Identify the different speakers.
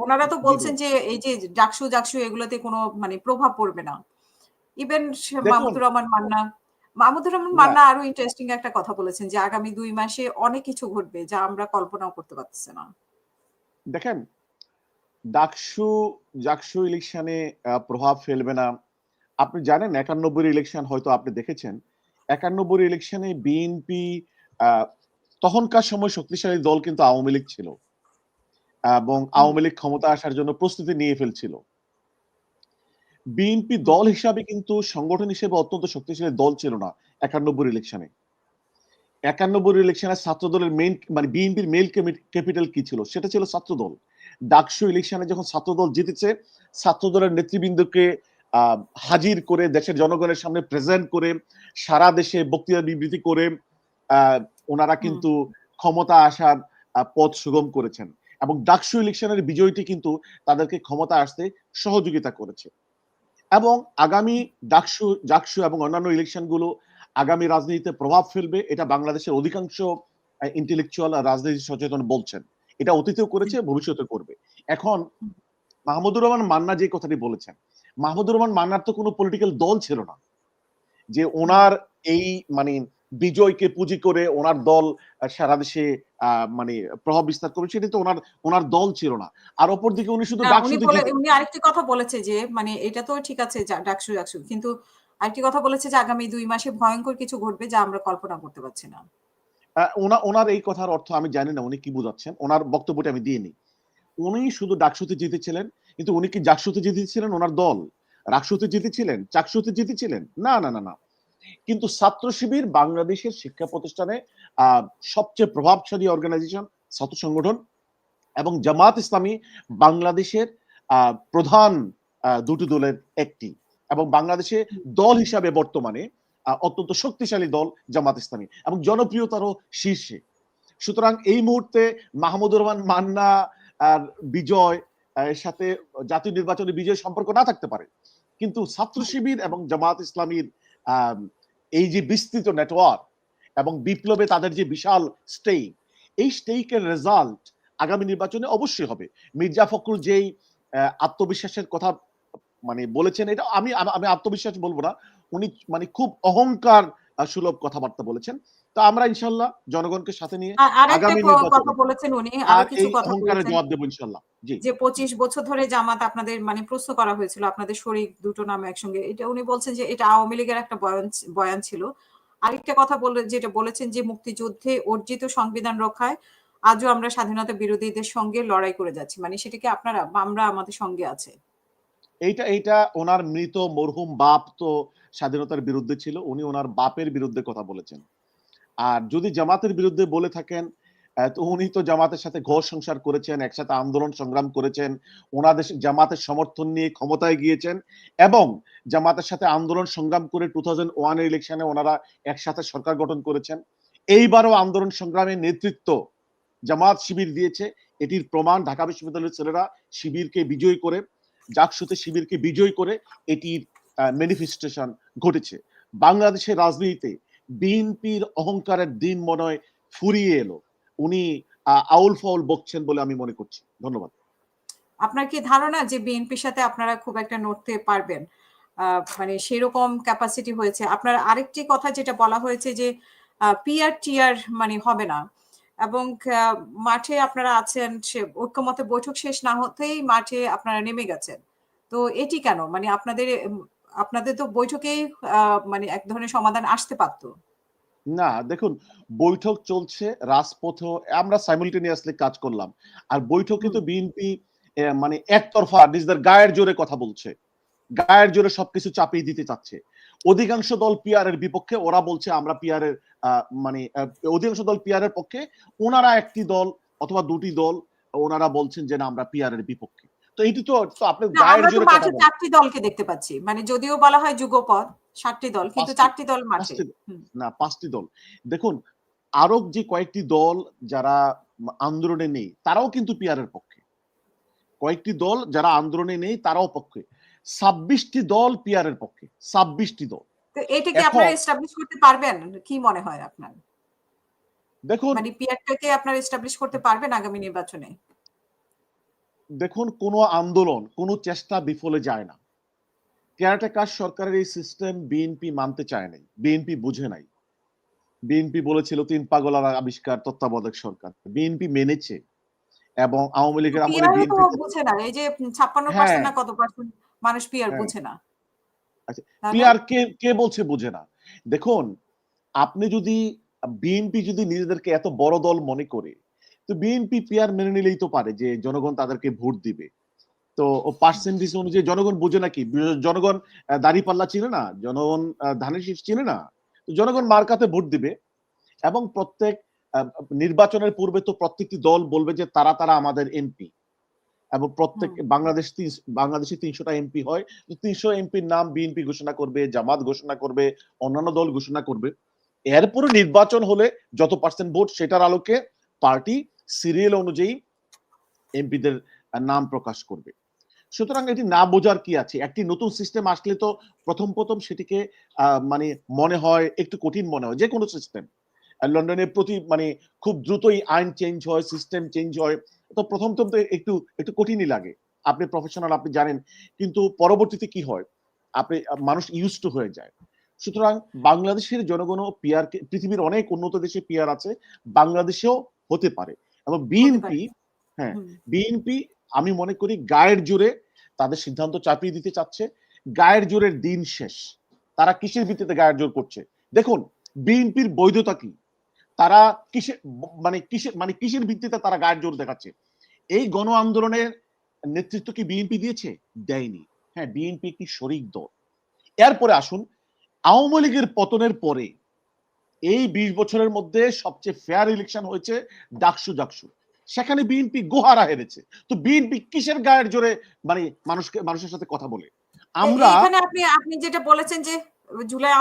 Speaker 1: ওনারা তো বলছেন যে এই যে ডাকসু জাকসু এগুলোতে কোনো মানে প্রভাব পড়বে না। ইভেন মাহমুদুর রহমান মান্না মাহমুদুর রহমান মান্না আরও ইন্টারেস্টিং একটা কথা বলেছেন যে আগামী দুই মাসে অনেক কিছু ঘটবে যা আমরা কল্পনাও করতে পারতেছি না।
Speaker 2: দেখেন ডাকসু জাকসু ইলেকশনে প্রভাব ফেলবে না। আপনি জানেন একানব্বই ইলেকশন হয়তো আপনি দেখেছেন। একানব্বই ইলেকশনে বিএনপি তখনকার সময় শক্তিশালী দল কিন্তু আওয়ামী লীগ ছিল। এবং আওয়ামী লীগ ক্ষমতা আসার জন্য প্রস্তুতি নিয়ে ফেলছিল। বিএনপি দল হিসাবে কিন্তু সংগঠন হিসেবে অত্যন্ত শক্তিশালী দল ছিল না একানব্বই ইলেকশনে একানব্বই ইলেকশনে ছাত্র দলের মেইন মানে বিএনপির মেইল ক্যাপিটাল কি ছিল? সেটা ছিল ছাত্র দল ডাকসু ইলেকশনে যখন ছাত্র দল জিতেছে ছাত্র দলের নেতৃবৃন্দকে হাজির করে দেশের জনগণের সামনে প্রেজেন্ট করে সারা দেশে বক্তৃতা বিবৃতি করে ওনারা কিন্তু ক্ষমতা আসার পথ সুগম করেছেন। এবং ডাকসু ইলেকশনের বিজয়টি কিন্তু তাদেরকে ক্ষমতা আসতে সহযোগিতা করেছে। এবং আগামী ডাকসু জাকসু এবং অন্যান্য ইলেকশনগুলো আগামী রাজনীতিতে প্রভাব ফেলবে, এটা বাংলাদেশের অধিকাংশ ইন্টেলেকচুয়াল রাজনীতি সচেতন বলছেন। এটা অতীতেও করেছে ভবিষ্যতে করবে। এখন মাহমুদুর রহমান মান্না যে কথাটি বলেছেন, মাহমুদুর রহমান মান্নার তো কোনো পলিটিক্যাল দল ছিল না। যে ওনার এই মানে বিজয়কে পুঁজি করে ওনার দল সারা দেশে মানে প্রভাব বিস্তার করবে সেটা তো ওনার ওনার দল ছিল না। আর অপর দিকে উনি শুধু
Speaker 1: উনি আরেকটি কথা বলেছে যে মানে এটা তো ঠিক আছে ডাকসু ডাকসু কিন্তু আরেকটি কথা বলেছে যে আগামী দুই মাসে ভয়ঙ্কর কিছু ঘটবে যা আমরা কল্পনা করতে পারছি না।
Speaker 2: ওনার এই কথার অর্থ আমি জানি না উনি কি বোঝাচ্ছেন? ওনার বক্তব্যটা আমি দিয়ে নিই উনি শুধু ডাকসুতে জিতেছিলেন কিন্তু উনি কি জাকসুতে জিতেছিলেন ওনার দল? রাকসুতে জিতেছিলেন? চাকসুতে জিতেছিলেন? না না না না। কিন্তু ছাত্র শিবির বাংলাদেশের শিক্ষা প্রতিষ্ঠানে সবচেয়ে প্রভাবশালী অর্গানাইজেশন ছাত্র সংগঠন এবং জামাত ইসলামী বাংলাদেশের প্রধান দুটি দলের একটি এবং বাংলাদেশে দল হিসাবে বর্তমানে অত্যন্ত শক্তিশালী দল জামাত ইসলামী এবং জনপ্রিয়তারও শীর্ষে। সুতরাং এই মুহূর্তে মাহমুদুর রহমান মান্না আর বিজয় সাথে জাতীয় নির্বাচনে বিজয় সম্পর্ক না থাকতে পারে। কিন্তু ছাত্র শিবির এবং জামাত ইসলামীর এই যে বিস্তৃত নেটওয়ার্ক এবং বিপ্লবে তাদের যে বিশাল স্টেক এই স্টেকের রেজাল্ট আগামী নির্বাচনে অবশ্যই হবে। মির্জা ফখরুল যেই আত্মবিশ্বাসের কথা মানে বলেছেন, এটা আমি আমি আত্মবিশ্বাস বলব না, উনি মানে খুব অহংকার সুলভ কথাবার্তা বলেছেন। তো আমরা ইনশাল্লাহ জনগণকে সাথে নিয়ে
Speaker 1: আগামী কথা বলেছেন উনি আরও কিছু কথা
Speaker 2: অহংকারের জবাব দেব ইনশাল্লাহ। জি।
Speaker 1: যে 25 বছর ধরে জামাত আপনাদের মানে প্রশ্ন করা হয়েছিল আপনাদের শরীর দুটো নাম একসঙ্গে এটা উনি বলছেন যে এটা আওয়ামী লীগের একটা বয়ান বয়ান ছিল। আরেকটা কথা বলে যেটা বলেছেন যে মুক্তিযুদ্ধে অর্জিত সংবিধান রক্ষায় আজও আমরা স্বাধীনতা বিরোধীদের সঙ্গে লড়াই করে যাচ্ছি। মানে সেটা কি আপনারা আমরা আমাদের সঙ্গে আছে?
Speaker 2: এইটা এইটা ওনার মৃত মরহুম বাপ তো স্বাধীনতার বিরুদ্ধে ছিল উনি ওনার বাপের বিরুদ্ধে কথা বলেছেন। আর যদি জামাতের বিরুদ্ধে বলে থাকেন তো উনি তো জামাতের সাথে ঘর সংসার করেছেন, একসাথে আন্দোলন সংগ্রাম করেছেন, ওনাদের জামাতের সমর্থন নিয়ে ক্ষমতায় গিয়েছেন এবং জামাতের সাথে আন্দোলন সংগ্রাম করে টু থাউজেন্ড ওয়ানের ইলেকশনে ওনারা একসাথে সরকার গঠন করেছেন। এইবারও আন্দোলন সংগ্রামের নেতৃত্ব জামাত শিবির দিয়েছে। এটির প্রমাণ ঢাকা বিশ্ববিদ্যালয়ের ছেলেরা শিবিরকে বিজয় করে, জাকসুতে শিবিরকে বিজয় করে এটির ম্যানিফেস্টেশন ঘটেছে। বাংলাদেশের রাজনীতিতে বিএনপির অহংকারের দিন মনে হয় ফুরিয়ে এলো। উনি আউল ফাউল বকছেন বলে আমি মনে করছি। ধন্যবাদ।
Speaker 1: আপনার কি ধারণা যে বিএনপির সাথে আপনারা খুব একটা নড়তে পারবেন? মানে সেরকম ক্যাপাসিটি হয়েছে। আপনার আরেকটি কথা যেটা বলা হয়েছে যে পিআর টিআর মানে হবে না। এবং মাঠে আপনারা আছেন, সে ঐক্যমতে বৈঠক শেষ না হতেই মাঠে আপনারা নেমে গেছেন। তো এটি কেন? মানে আপনাদের আপনাদের তো বৈঠকেই মানে এক ধরনের সমাধান আসতে পারতো।
Speaker 2: না দেখুন বৈঠক চলছে রাজপথ আমরা সাইমultaneously কাজ করলাম। আর বৈঠকে তো বিএনপি মানে একতরফা নিজেদের গায়ের জোরে কথা বলছে। গায়ের জোরে সবকিছু চাপিয়ে দিতে চাচ্ছে। অধিকাংশ দল পিআর এর বিপক্ষে ওরা বলছে আমরা পিআর এর মানে অধিকাংশ দল পিআর এর পক্ষে ওনারা একটি দল অথবা দুটি দল ওনারা বলছেন যে না আমরা পিআর এর বিপক্ষে। তো এইটি তো আপনি
Speaker 1: গায়ের জোরে মাঠে চারটি দলকে দেখতে পাচ্ছি। মানে যদিও বলা হয় সাতটি দল কিন্তু চারটি দল মাঠে।
Speaker 2: না পাঁচটি দল। দেখুন আরও যে কয়েকটি দল যারা আন্দোলনে নেই তারাও কিন্তু পিআর এর পক্ষে। কয়েকটি দল যারা আন্দোলনে নেই তারাও পক্ষে। ছাব্বিশটি দল পিয়ারের পক্ষে ছাব্বিশটি দল।
Speaker 1: তো এটা কি আপনারা এস্টাবলিশ করতে পারবেন? কি মনে হয় আপনার?
Speaker 2: দেখুন
Speaker 1: মানে পিআরটাকে আপনারা এস্টাবলিশ করতে পারবেন আগামী নির্বাচনে?
Speaker 2: দেখুন কোনো আন্দোলন কোনো চেষ্টা বিফলে যায় না। কেয়ারটেকার সরকারের এই সিস্টেম বিএনপি মানতে চায় নাই বিএনপি বুঝে নাই। বিএনপি বলেছিল তিন পাগলার আবিষ্কার তত্ত্বাবধায়ক সরকার। বিএনপি মেনেছে এবং আওয়ামী লীগের আমলে বিএনপি
Speaker 1: বুঝে না এই যে ছাপ্পান্ন
Speaker 2: হ্যাঁ।
Speaker 1: পার্সেন্ট না কত পার্সেন্ট মানুষ পিআর
Speaker 2: হ্যাঁ।
Speaker 1: বুঝে না।
Speaker 2: আচ্ছা, পিআর কে কে বলছে বুঝে না? দেখুন আপনি যদি বিএনপি যদি নিজেদেরকে এত বড় দল মনে করে তো বিএনপি পিআর মেনে নিলেই তো পারে যে জনগণ তাদেরকে ভোট দিবে। তো পার্সেন্টেজ অনুযায়ী জনগণ বোঝে নাকি? জনগণ দাড়ি পাল্লা চিনে না জনগণ ধানের শীষ চিনে না। তো জনগণ মার্কাতে ভোট দিবে এবং প্রত্যেক নির্বাচনের পূর্বে তো প্রত্যেকটি দল বলবে যে তারা তারা আমাদের এমপি এবং প্রত্যেক বাংলাদেশ বাংলাদেশে তিনশোটা এমপি হয়। তিনশো এমপির নাম বিএনপি ঘোষণা করবে জামাত ঘোষণা করবে অন্যান্য দল ঘোষণা করবে। এরপরে নির্বাচন হলে যত পার্সেন্ট ভোট সেটার আলোকে পার্টি সিরিয়াল অনুযায়ী এমপিদের নাম প্রকাশ করবে। সুতরাং এটি না বোঝার কি আছে? একটি নতুন সিস্টেম আসলে তো প্রথম প্রথম সেটিকে মানে মনে হয়, একটু কঠিন মনে হয় যে কোনো সিস্টেম লন্ডনে প্রতি মানে খুব দ্রুতই আইন চেঞ্জ হয় সিস্টেম চেঞ্জ হয়, তো প্রথম তো একটু একটু কঠিনই লাগে। আপনি প্রফেশনাল আপনি জানেন, কিন্তু পরবর্তীতে কি হয়? আপনি, মানুষ ইউজ টু হয়ে যায়। সুতরাং বাংলাদেশের জনগণও পিয়ার পৃথিবীর অনেক উন্নত দেশে পিয়ার আছে, বাংলাদেশেও হতে পারে। এবং বিএনপি হ্যাঁ বিএনপি আমি মনে করি গায়ের জোরে তাদের সিদ্ধান্ত চাপিয়ে দিতে চাচ্ছে। গায়ের জোরের দিন শেষ। তারা কিসের ভিত্তিতে গায়ের জোর করছে? দেখুন বিএনপির বৈধতা কি? তারা কিসের মানে কিসের মানে কিসের ভিত্তিতে তারা গায়ের জোর দেখাচ্ছে? এই গণ আন্দোলনের নেতৃত্ব কি বিএনপি দিয়েছে? দেয়নি। হ্যাঁ বিএনপি একটি শরিক দল। এরপরে আসুন আওয়ামী লীগের পতনের পরে এই বিশ বছরের মধ্যে সবচেয়ে ফেয়ার ইলেকশন হয়েছে ডাকসু ডাকসু। সেখানে বিএনপি গুহারা হেরেছে। তো বিএনপি কিসের গায়ের জোরে মানে মানুষকে মানুষের সাথে কথা বলে? আমরা
Speaker 1: আপনি আপনি যেটা বলেছেন যে জুলাই